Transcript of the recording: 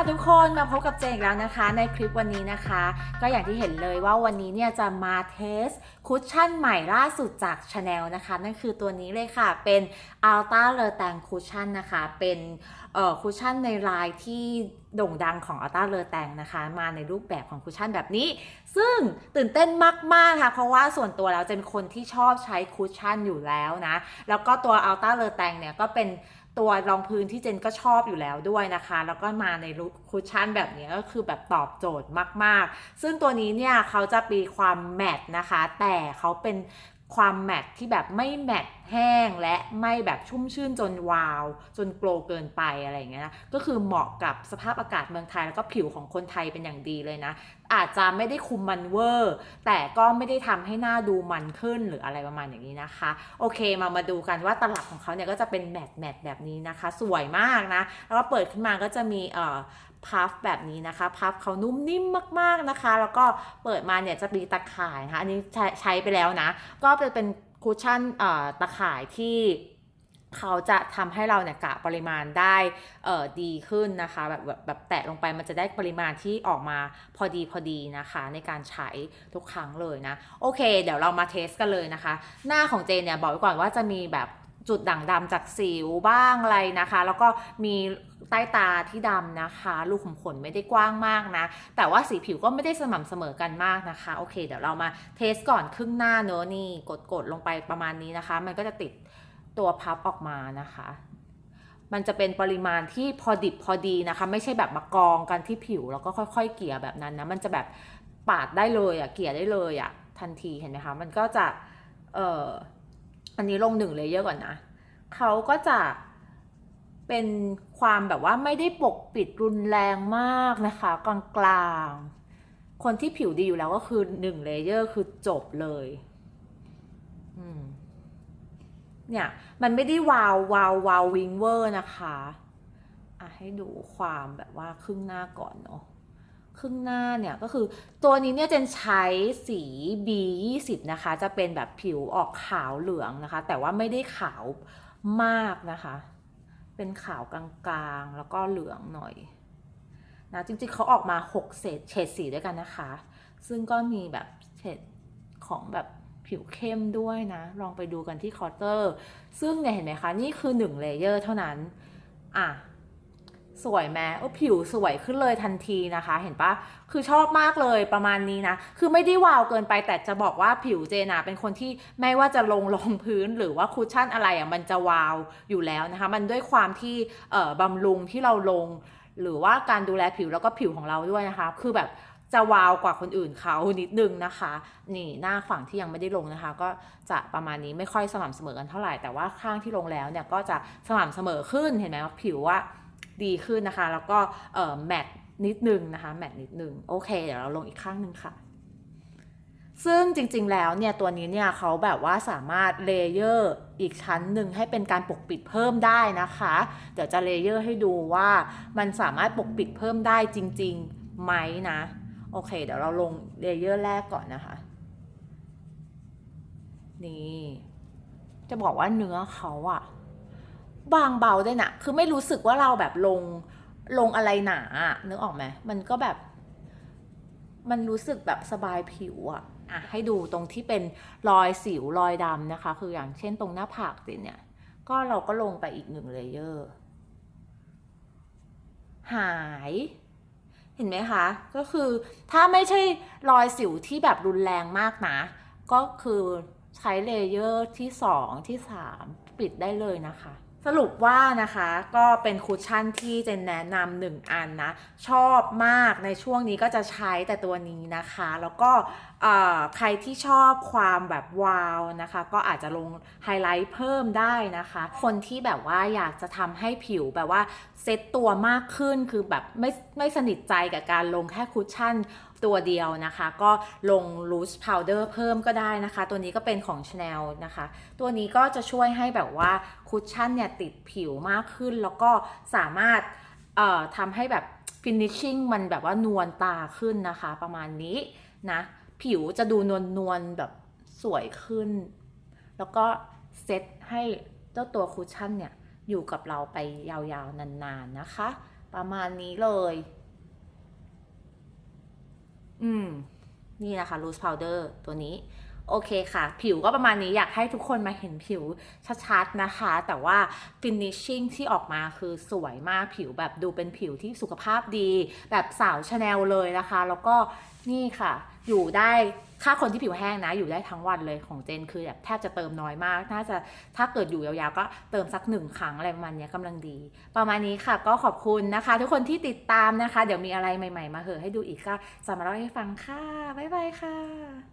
ค่ะทุกคนมาพบกับเจนอีกแล้วนะคะ ในคลิปวันนี้นะคะ ก็อย่างที่เห็นเลยว่าวันนี้เนี่ยจะมาเทสคุชชั่นใหม่ล่าสุดจาก Chanel นะคะ นั่นคือตัวนี้เลยค่ะเป็น Alta l e r t a n Cushion นะคะ เป็นคุชชั่นในลายที่โด่งดังของ Alta l e r t a n นะคะ มาในรูปแบบของคุชชั่นแบบนี้ ซึ่งตื่นเต้นมากๆค่ะ เพราะว่าส่วนตัวแล้วเจนเป็นคนที่ชอบใช้คุชชั่นอยู่แล้วนะ แล้วก็ตัว Alta l e r t a n เนี่ยก็เป็น ตัวรองพื้นที่เจนก็ชอบอยู่แล้วด้วยนะคะ แล้วก็มาในลุคคุชชั่นแบบนี้ก็คือแบบตอบโจทย์มาก ๆ ซึ่งตัวนี้เนี่ยเขาจะมีความแมตต์นะคะ แต่เขาเป็นความแมตต์ที่แบบไม่แมตต์แห้งและไม่แบบชุ่มชื่นจนวาว จนโกลเกินไปอะไรอย่างเงี้ยนะก็คือเหมาะกับสภาพอากาศเมืองไทยแล้วก็ผิวของคนไทยเป็นอย่างดีเลยนะ อาจจะไม่ได้คุมมันเวอร์ แต่ก็ไม่ได้ทำให้หน้าดูมันขึ้นหรืออะไรประมาณอย่างนี้นะคะ โอเคมามาดูกันว่าตลับของเขาเนี่ยก็จะเป็นแมตต์แมตต์แบบนี้นะคะ สวยมากนะ แล้วก็เปิดขึ้นมาก็จะมีเอ่อพัฟแบบนี้นะคะ พัฟเขานุ่มนิ่มมากๆนะคะ แล้วก็เปิดมาเนี่ยจะมีตะข่ายนะคะอันนี้ใช้ใช้ไปแล้วนะ ก็จะเป็นคุชชั่นเอ่อตะข่ายที่ เขาจะทำให้เราเนี่ยกะปริมาณได้ดีขึ้นนะคะแบบแบบแตะลงไปมันจะได้ปริมาณที่ออกมาพอดีพอดีนะคะ ในการใช้ทุกครั้งเลยนะ โอเค เดี๋ยวเรามาเทสกันเลยนะคะ หน้าของเจนเนี่ยบอกไว้ก่อนว่าจะมีแบบจุดด่างดำจากสิวบ้างอะไรนะคะ แล้วก็มีใต้ตาที่ดำนะคะรูขุมขนไม่ได้กว้างมากนะ แต่ว่าสีผิวก็ไม่ได้สม่ำเสมอกันมากนะคะ โอเค เดี๋ยวเรามาเทสก่อนครึ่งหน้าเนอะนี่กดกดลงไปประมาณนี้นะคะ มันก็จะติด ตัวพับออกมานะคะ มันจะเป็นปริมาณที่พอดิบพอดีนะคะ ไม่ใช่แบบมากองกันที่ผิวแล้วก็ค่อย ๆ เกี่ยแบบนั้นนะ มันจะแบบปาดได้เลยอะ่ะ เกี่ยได้เลยอะ่ะ ทันทีเห็นไหมคะ มันก็จะ เอ่อ อันนี้ลงหนึ่งเลเยอร์ก่อนนะ เขาก็จะเป็นความแบบว่าไม่ได้ปกปิดรุนแรงมากนะคะ กลางๆ คนที่ผิวดีอยู่แล้วก็คือหนึ่งเลเยอร์คือจบเลย อืม เนี่ยมันไม่ได้วาววาววาววิงเวอร์นะคะอะให้ดูความแบบว่าครึ่งหน้าก่อนเนาะครึ่งหน้าเนี่ยก็คือตัวนี้เนี่ยเจนใช้สี B20 นะคะ จะเป็นแบบผิวออกขาวเหลืองนะคะ แต่ว่าไม่ได้ขาวมากนะคะ เป็นขาวกลางๆ แล้วก็เหลืองหน่อยนะจริงๆเขาออกมา 6 เฉดเฉดสีด้วยกันนะคะ ซึ่งก็มีแบบเฉดของแบบ ผิวเข้มด้วยนะ ลองไปดูกันที่คาน์เตอร์ ซึ่งเนี่ยเห็นไหมคะ นี่คือ1เลเยอร์เท่านั้น อะ สวยไหมโอ้ผิวสวยขึ้นเลยทันทีนะคะ เห็นปะคือชอบมากเลยประมาณนี้นะ คือไม่ได้วาวเกินไปแต่จะบอกว่าผิวเจน่ะเป็นคนที่ไม่ว่าจะลงรองพื้นหรือว่าคุชชั่นอะไรอะมันจะวาวอยู่แล้วนะคะ มันด้วยความที่เอ่อบำรุงที่เราลง หรือว่าการดูแลผิวแล้วก็ผิวของเราด้วยนะคะ คือแบบ จะวาวกว่าคนอื่นเขานิดนึงนะคะ นี่หน้าฝั่งที่ยังไม่ได้ลงนะคะ ก็จะประมาณนี้ไม่ค่อยสม่ำเสมอกันเท่าไหร่แต่ว่าข้างที่ลงแล้วเนี่ยก็จะสม่ำเสมอขึ้นเห็นไหมว่าผิวว่าดีขึ้นนะคะ แล้วก็เอ่อแมตนิดนึงนะคะแมตนิดนึงโอเค เดี๋ยวเราลงอีกข้างหนึ่งค่ะ ซึ่งจริงๆแล้วเนี่ยตัวนี้เนี่ยเขาแบบว่าสามารถเลเยอร์อีกชั้นหนึ่งให้เป็นการปกปิดเพิ่มได้นะคะ เดี๋ยวจะเลเยอร์ให้ดูว่ามันสามารถปกปิดเพิ่มได้จริงๆไหมนะ โอเค เดี๋ยวเราลงเลเยอร์แรกก่อนนะคะ นี่ จะบอกว่าเนื้อเขาอะบางเบาด้วยนะ คือไม่รู้สึกว่าเราแบบลงลงอะไรหนาะนึกออกไหมมันก็แบบ มันรู้สึกแบบสบายผิวอะอะ ให้ดูตรงที่เป็นรอยสิวรอยดำนะคะ คืออย่างเช่นตรงหน้าผากติเนี่ย ก็เราก็ลงไปอีกหนึ่งเลเยอร์ หาย เห็นไหมคะ ก็คือถ้าไม่ใช่รอยสิวที่แบบรุนแรงมากนะ ก็คือใช้เลเยอร์ที่ 2 ที่ 3 ปิดได้เลยนะคะ สรุปว่านะคะก็เป็นคุชชั่นที่เจนแนะนำหนึ่งอันนะ ชอบมากในช่วงนี้ก็จะใช้แต่ตัวนี้นะคะ แล้วก็ใครที่ชอบความแบบวาวนะคะ ก็อาจจะลงไฮไลท์เพิ่มได้นะคะ คนที่แบบว่าอยากจะทำให้ผิวแบบว่าเซ็ตตัวมากขึ้นคือแบบไม่ไม่สนิทใจกับการลงแค่คุชชั่น ตัวเดียวนะคะ ก็ลง loose powder เพิ่มก็ได้นะคะ ตัวนี้ก็เป็นของ Chanel นะคะ ตัวนี้ก็จะช่วยให้แบบว่าคุชชั่นเนี่ยติดผิวมากขึ้น แล้วก็สามารถเอ่อทำให้แบบ finishing มันแบบว่านวลตาขึ้นนะคะ ประมาณนี้นะ ผิวจะดูนวลนวลแบบสวยขึ้น แล้วก็เซตให้เจ้าตัวคุชชั่นเนี่ยอยู่กับเราไปยาวๆนานๆนะคะ ประมาณนี้เลย อืม นี่นะคะ loose powder ตัวนี้ โอเคค่ะ ผิวก็ประมาณนี้อยากให้ทุกคนมาเห็นผิวชัดๆนะคะ แต่ว่า finishing ที่ออกมาคือสวยมากผิวแบบดูเป็นผิวที่สุขภาพดี แบบสาวชาแนลเลยนะคะ แล้วก็นี่ค่ะ อยู่ได้ถ้าคนที่ผิวแห้งนะ อยู่ได้ทั้งวันเลยของเจนคือแบบแทบจะเติมน้อยมาก น่าจะถ้าเกิดอยู่ยาวๆ ก็เติมสักหนึ่งครั้งอะไรประมาณนี้กำลังดี ประมาณนี้ค่ะก็ขอบคุณนะคะ ทุกคนที่ติดตามนะคะ เดี๋ยวมีอะไรใหม่ๆ มาเหอให้ดูอีกก็จะมาเล่าให้ฟังค่ะบ๊ายบายค่ะ